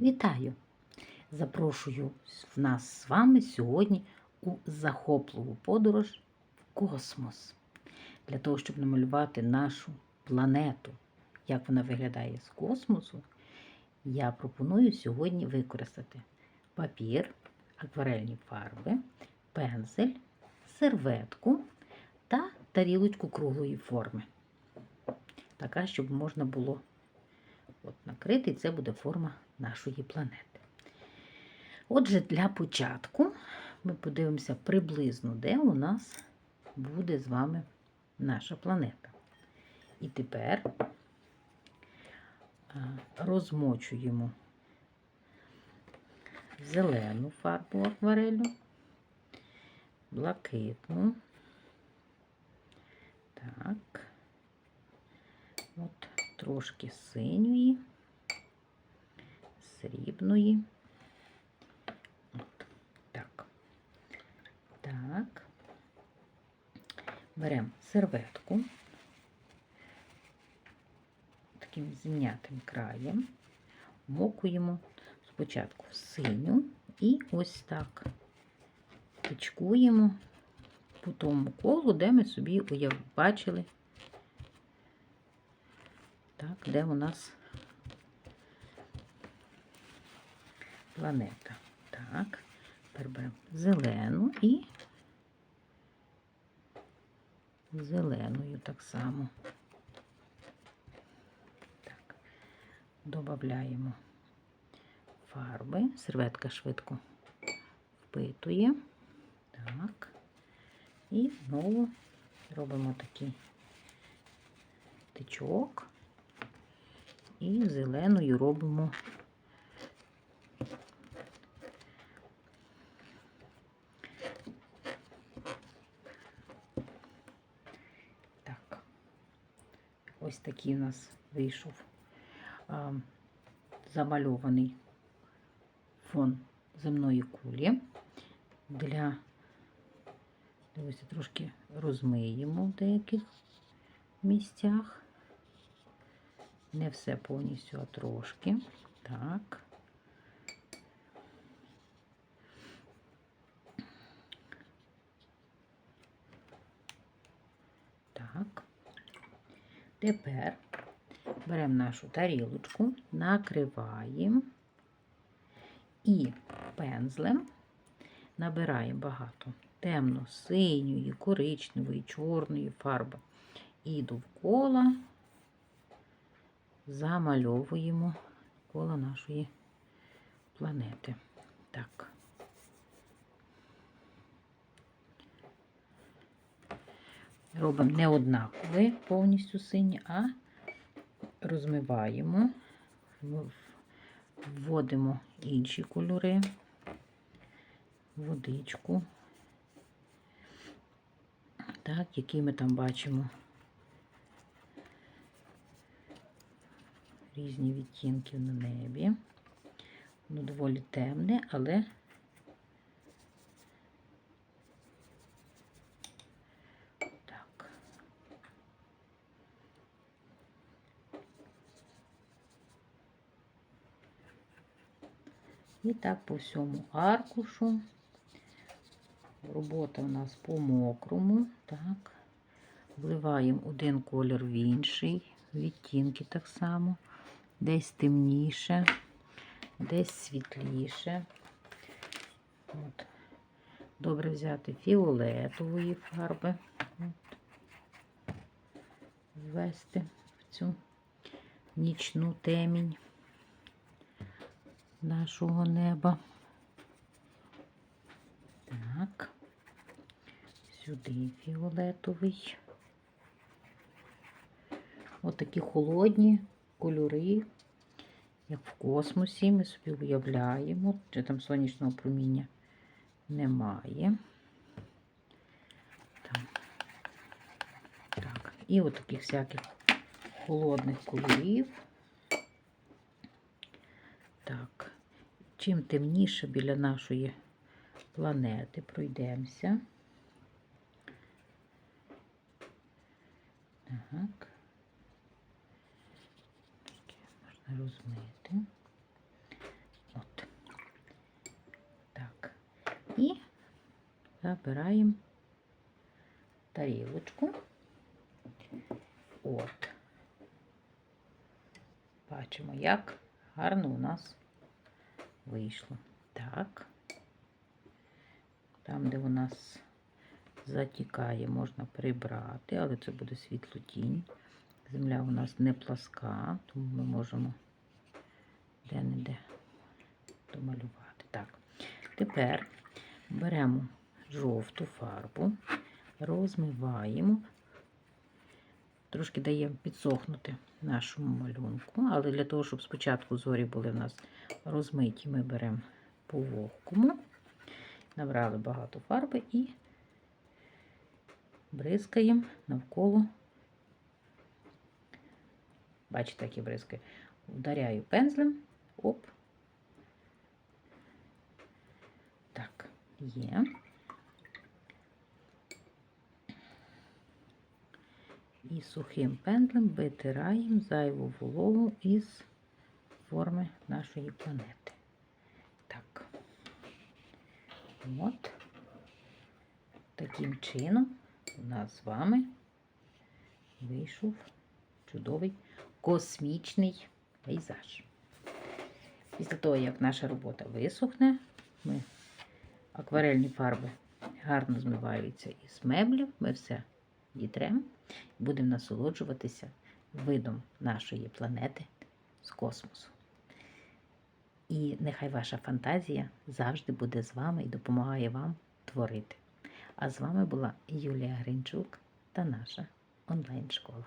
Вітаю! Запрошую в нас з вами сьогодні у захопливу подорож в космос. Для того, щоб намалювати нашу планету, як вона виглядає з космосу, я пропоную сьогодні використати папір, акварельні фарби, пензель, серветку та тарілочку круглої форми. Така, щоб можна було от накрити, і це буде форма нашої планети. Отже, для початку ми подивимося приблизно, де у нас буде з вами наша планета. І тепер розмочуємо зелену фарбу акварелю, блакитну. Так, от трошки синьої, срібної. От, так. Так. Беремо серветку таким зм'ятим краєм, мокуємо спочатку в синю і ось так пічкуємо по тому колу, де ми собі бачили, так, де у нас планета. Так, тепер беремо зелену і зеленою так само. Так, додаємо фарби, серветка швидко впитує. Так, і знову робимо такий тичок і зеленою робимо так. Ось такий у нас вийшов а, замальований фон земної кулі. Для Дивіться, трошки розмиємо в деяких місцях. Не все повністю, а трошки. Так. Так. Тепер беремо нашу тарілочку, накриваємо і пензлем набираємо багато темно-синьої, коричневої, чорної фарби. І довкола замальовуємо коло нашої планети. Так. Робимо не однакові повністю сині, а розмиваємо, вводимо інші кольори, водичку, так, які ми там бачимо? Різні відтінки на небі. Воно доволі темне, але так. І так по всьому аркушу. Робота у нас по мокрому. Так. Вливаємо один колір в інший, відтінки так само, десь темніше, десь світліше. От. Добре взяти фіолетової фарби, От. ввести в цю нічну темінь нашого неба. Так, сюди фіолетовий. Ось такі холодні кольори, як в космосі, ми собі уявляємо, чи там сонячного проміння немає. Там. Так, і от таких всяких холодних кольорів. чим темніше біля нашої планети пройдемося. Так. Можна розмити. От. Так. І забираємо тарілочку. От. Бачимо, як гарно у нас вийшло. Так. Там, де у нас затікає, можна прибрати, але це буде світло тінь. Земля у нас не пласка, тому ми можемо де-не-де домалювати. Так. Тепер беремо жовту фарбу, розмиваємо, трошки даємо підсохнути нашому малюнку, але для того, щоб спочатку зорі були в нас розмиті, ми беремо по вогкому, набрали багато фарби і бризкаємо навколо. Бачите, як я бризкаю. Вдаряю пензлем. Оп. Так, є. І сухим пензлем витираємо зайву вологу із форми нашої планети. Так. От. Таким чином у нас з вами вийшов чудовий космічний пейзаж. Після того, як наша робота висохне, ми акварельні фарби гарно змиваються із меблів, ми все дітремо і будемо насолоджуватися видом нашої планети з космосу. І нехай ваша фантазія завжди буде з вами і допомагає вам творити. А з вами була Юлія Гринчук та наша онлайн-школа.